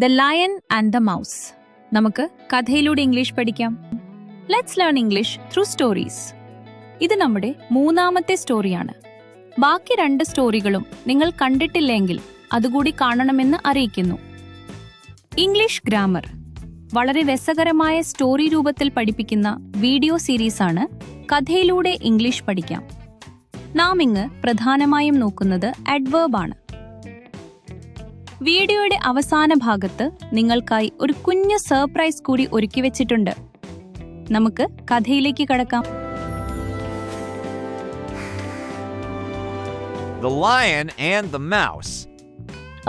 The lion and the mouse നമുക്ക് കഥയിലൂടെ English പഠിക്കാം. Let's learn English through stories ഇത് നമ്മുടെ മൂന്നാമത്തെ സ്റ്റോറിയാണ് ബാക്കി രണ്ട് സ്റ്റോറികളും നിങ്ങൾ കണ്ടിട്ടില്ലെങ്കിൽ അതുകൂടി കാണണമെന്ന് അറിയിക്കുന്നു. ഇംഗ്ലീഷ് ഗ്രാമർ വളരെ രസകരമായ സ്റ്റോറി രൂപത്തിൽ പഠിപ്പിക്കുന്ന വീഡിയോ സീരീസാണ് കഥയിലൂടെ ഇംഗ്ലീഷ് പഠിക്കാം. നാം ഇങ്ങ് പ്രധാനമായും നോക്കുന്നത് അഡ്വേബാണ് ആണ്. വീഡിയോയുടെ അവസാന ഭാഗത്ത് നിങ്ങൾക്കായി ഒരു കുഞ്ഞു സർപ്രൈസ് കൂടി ഒരുക്കി വെച്ചിട്ടുണ്ട്. നമുക്ക് കഥയിലേക്ക് കടക്കാം. The Lion and the Mouse.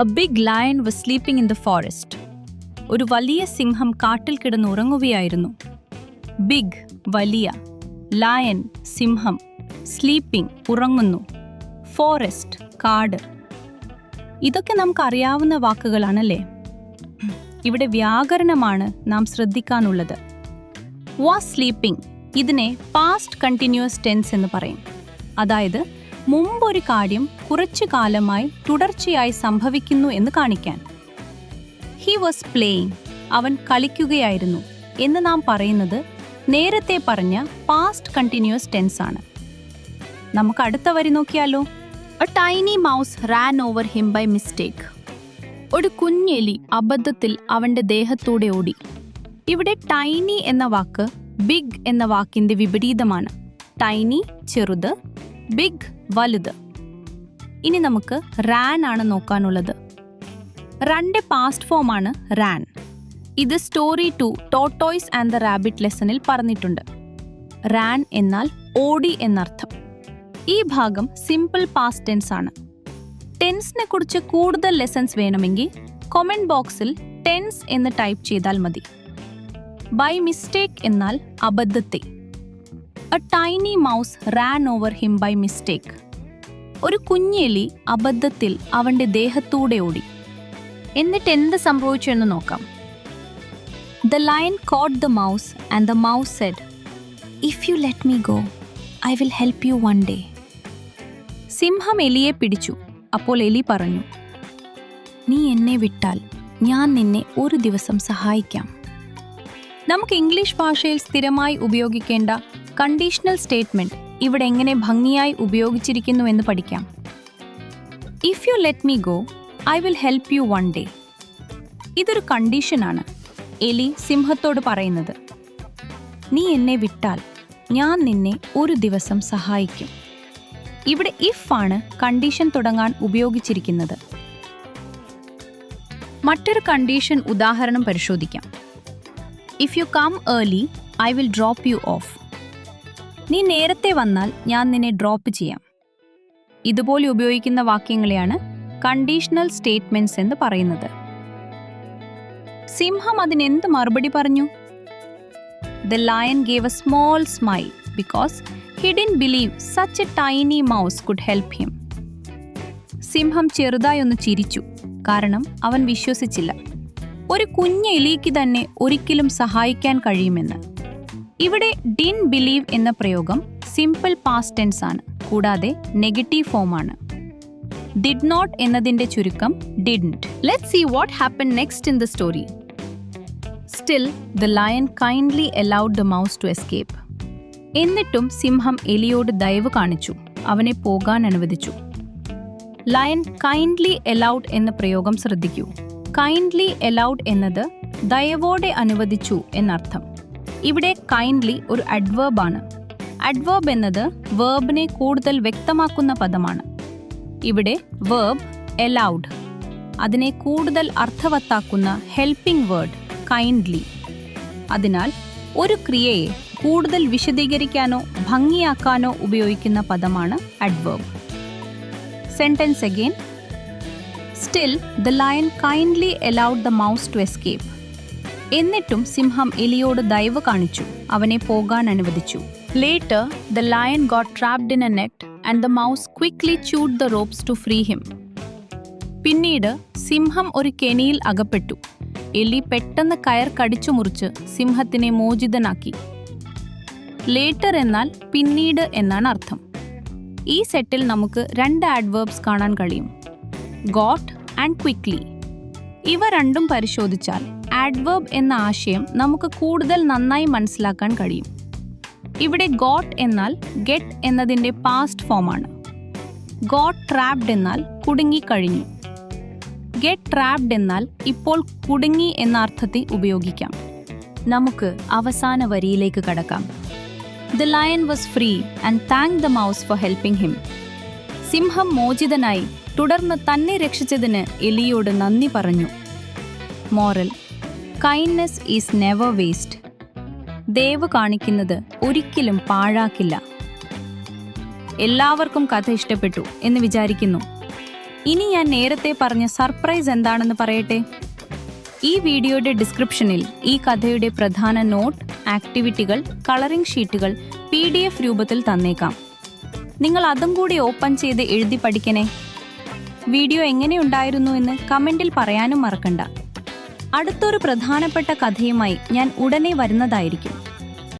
A big lion was sleeping in the forest ഒരു വലിയ സിംഹം കാട്ടിൽ കിടന്നുറങ്ങുകയായിരുന്നു ബിഗ് വലിയ ലയൺ സിംഹം സ്ലീപ്പിംഗ് ഉറങ്ങുന്നു. ഫോറസ്റ്റ് കാട്. ഇതൊക്കെ നമുക്ക് അറിയാവുന്ന വാക്കുകളാണല്ലേ? ഇവിടെ വ്യാകരണമാണ് നാം ശ്രദ്ധിക്കാനുള്ളത്. വാസ് സ്ലീപ്പിംഗ് ഇതിനെ പാസ്റ്റ് കണ്ടിന്യൂസ് ടെൻസ് എന്ന് പറയും. അതായത് മുമ്പൊരു കാര്യം കുറച്ചു കാലമായി തുടർച്ചയായി സംഭവിക്കുന്നു എന്ന് കാണിക്കാൻ. ഹി വാസ് പ്ലേയിങ് അവൻ കളിക്കുകയായിരുന്നു എന്ന് നാം പറയുന്നത് നേരത്തെ പറഞ്ഞ പാസ്റ്റ് കണ്ടിന്യൂസ് ടെൻസ് ആണ്. നമുക്ക് അടുത്ത വരി നോക്കിയാലോ? A tiny mouse ran over him by mistake ഒരു കുഞ്ഞെലി അബദ്ധത്തിൽ അവന്റെ ദേഹത്തൂടെ ഓടി. ഇവിടെ ടൈനി എന്ന വാക്ക് ബിഗ് എന്ന വാക്കിന്റെ വിപരീതമാണ്. ടൈനി ചെറുത് ബിഗ് വലുത്. ഇനി നമുക്ക് റാൻ ആണ് നോക്കാനുള്ളത്. റണ്ടെ പാസ്റ്റ് ഫോമാണ് റാൻ ഇത് story two tortoise and the rabbit ലെസണിൽ പറഞ്ഞിട്ടുണ്ട്. റാൻ എന്നാൽ ഓടി എന്നർത്ഥം. ഈ ഭാഗം സിമ്പിൾ പാസ്റ്റ് ടെൻസ് ആണ്. ടെൻസിനെ കുറിച്ച് കൂടുതൽ ലെസൺസ് വേണമെങ്കിൽ കൊമന്റ് ബോക്സിൽ ടെൻസ് എന്ന് ടൈപ്പ് ചെയ്താൽ മതി. ബൈ മിസ്റ്റേക്ക് എന്നാൽ അബദ്ധത്തെ a tiny mouse ran over him by mistake ഒരു കുഞ്ഞെലി അബദ്ധത്തിൽ അവന്റെ ദേഹത്തൂടെ ഓടി. എന്നിട്ട് എന്ത് സംഭവിച്ചു എന്ന് നോക്കാം. The lion caught the mouse and the mouse said if you let me go I will help you one day സിംഹം എലിയെ പിടിച്ചു. അപ്പോൾ എലി പറഞ്ഞു നീ എന്നെ വിട്ടാൽ ഞാൻ നിന്നെ ഒരു ദിവസം സഹായിക്കാം. നമുക്ക് ഇംഗ്ലീഷ് ഭാഷയിൽ സ്ഥിരമായി ഉപയോഗിക്കേണ്ട കണ്ടീഷണൽ സ്റ്റേറ്റ്മെന്റ് ഇവിടെ എങ്ങനെ ഭംഗിയായി ഉപയോഗിച്ചിരിക്കുന്നു എന്ന് പഠിക്കാം. If you let me go I will help you one day ഇതൊരു കണ്ടീഷനാണ് എലി സിംഹത്തോട് പറയുന്നത്. നീ എന്നെ വിട്ടാൽ ഞാൻ നിന്നെ ഒരു ദിവസം സഹായിക്കും. ഇവിടെ ഇഫ് ആണ് കണ്ടീഷൻ തുടങ്ങാൻ ഉപയോഗിച്ചിരിക്കുന്നത്. മറ്റൊരു കണ്ടീഷൻ ഉദാഹരണം പരിശോധിക്കാം. If you come early I will drop you off നീ നേരത്തെ വന്നാൽ ഞാൻ നിന്നെ ഡ്രോപ്പ് ചെയ്യാം. ഇതുപോലെ ഉപയോഗിക്കുന്ന വാക്യങ്ങളെയാണ് കണ്ടീഷണൽ സ്റ്റേറ്റ്മെന്റ്സ് എന്ന് പറയുന്നത്. സിംഹം അതിനെന്ത് മറുപടി പറഞ്ഞു? The lion gave a small smile because he didn't believe such a tiny mouse could help him സിംഹം ചെറുതായി ഒന്ന് ചിരിച്ചു. കാരണം അവൻ വിശ്വസിച്ചില്ല. ഒരു കുഞ്ഞ് എലിക്ക് തന്നെ ഒരിക്കലും സഹായിക്കാൻ കഴിയുമെന്ന്. ഇവിടെ ഡിൻ ബിലീവ് എന്ന പ്രയോഗം സിമ്പിൾ പാസ്റ്റ് ടെൻസ് ആണ്. കൂടാതെ നെഗറ്റീവ് ഫോമാണ് ഡിഡ് നോട്ട് എന്നതിന്റെ ചുരുക്കം didn't let see what happen next in the story still the lion kindly allowed the mouse to escape എന്നിട്ടും സിംഹം എലിയോട് ദയവ് കാണിച്ചു. അവനെ പോകാൻ അനുവദിച്ചു. ലയൺ കൈൻഡ്ലി അലൗഡ് എന്ന പ്രയോഗം ശ്രദ്ധിക്കൂ. കൈൻഡ്ലി അലൗഡ് എന്നത് ദയവോടെ അനുവദിച്ചു എന്നർത്ഥം. ഇവിടെ കൈൻഡ്ലി ഒരു അഡ്വേർബ് ആണ്. അഡ്വേർബ് എന്നത് വേർബിനെ കൂടുതൽ വ്യക്തമാക്കുന്ന പദമാണ്. ഇവിടെ വേർബ് എലൗഡ് അതിനെ കൂടുതൽ അർത്ഥവത്താക്കുന്ന ഹെൽപ്പിംഗ് വേർഡ് കൈൻഡ്ലി അതിനാൽ ഒരു ക്രിയയെ കൂടുതൽ വിശദീകരിക്കാനോ ഭംഗിയാക്കാനോ ഉപയോഗിക്കുന്ന പദമാണ് adverb sentence again still the lion kindly allowed the mouse to escape എന്നിട്ടും സിംഹം എലിയോട് ദയവ് കാണിച്ചു അവനെ പോകാൻ അനുവദിച്ചു. Later the lion got trapped in a net and the mouse quickly chewed the ropes to free him പിന്നീട് സിംഹം ഒരു കെണിയിൽ അകപ്പെട്ടു. എലി പെട്ടെന്ന് കയർ കടിച്ചു മുറിച്ച് സിംഹത്തിനെ മോചിതനാക്കി. ലേറ്റർ എന്നാൽ പിന്നീട് എന്നാണ് അർത്ഥം. ഈ സെറ്റിൽ നമുക്ക് രണ്ട് ആഡ്വേർബ്സ് കാണാൻ കഴിയും. ഗോട്ട് ആൻഡ് ക്വിക്ലി ഇവ രണ്ടും പരിശോധിച്ചാൽ ആഡ്വേർബ് എന്ന ആശയം നമുക്ക് കൂടുതൽ നന്നായി മനസ്സിലാക്കാൻ കഴിയും. ഇവിടെ ഗോട്ട് എന്നാൽ ഗെറ്റ് എന്നതിന്റെ പാസ്റ്റ് ഫോമാണ് ഗോട്ട് ട്രാപ്ഡ് എന്നാൽ കുടുങ്ങിക്കഴിഞ്ഞു ഗെറ്റ് ട്രാപ്ഡ് എന്നാൽ ഇപ്പോൾ കുടുങ്ങി എന്ന അർത്ഥത്തിൽ ഉപയോഗിക്കാം. നമുക്ക് അവസാന വരിയിലേക്ക് കടക്കാം. The lion was free and thank the mouse for helping him സിംഹം മോചിതനായി തുടർന്ന് തന്നെ രക്ഷിച്ചതിന് എലിയോട് നന്ദി പറഞ്ഞു. Moral kindness is never waste ദയവ് കാണിക്കുന്നത് ഒരിക്കലും പാഴാക്കില്ല. എല്ലാവർക്കും കഥ ഇഷ്ടപ്പെട്ടു എന്ന് വിചാരിക്കുന്നു. ഇനി ഞാൻ നേരത്തെ പറഞ്ഞ സർപ്രൈസ് എന്താണെന്ന് പറയട്ടെ? ഈ വീഡിയോയുടെ ഡിസ്ക്രിപ്ഷനിൽ ഈ കഥയുടെ പ്രധാന നോട്ട് ആക്ടിവിറ്റികൾ കളറിംഗ് ഷീറ്റുകൾ പി ഡി എഫ് രൂപത്തിൽ തന്നേക്കാം. നിങ്ങൾ അതും കൂടി ഓപ്പൺ ചെയ്ത് എഴുതി പഠിക്കണേ. വീഡിയോ എങ്ങനെയുണ്ടായിരുന്നു എന്ന് കമന്റിൽ പറയാനും മറക്കണ്ട. അടുത്തൊരു പ്രധാനപ്പെട്ട കഥയുമായി ഞാൻ ഉടനെ വരുന്നതായിരിക്കും.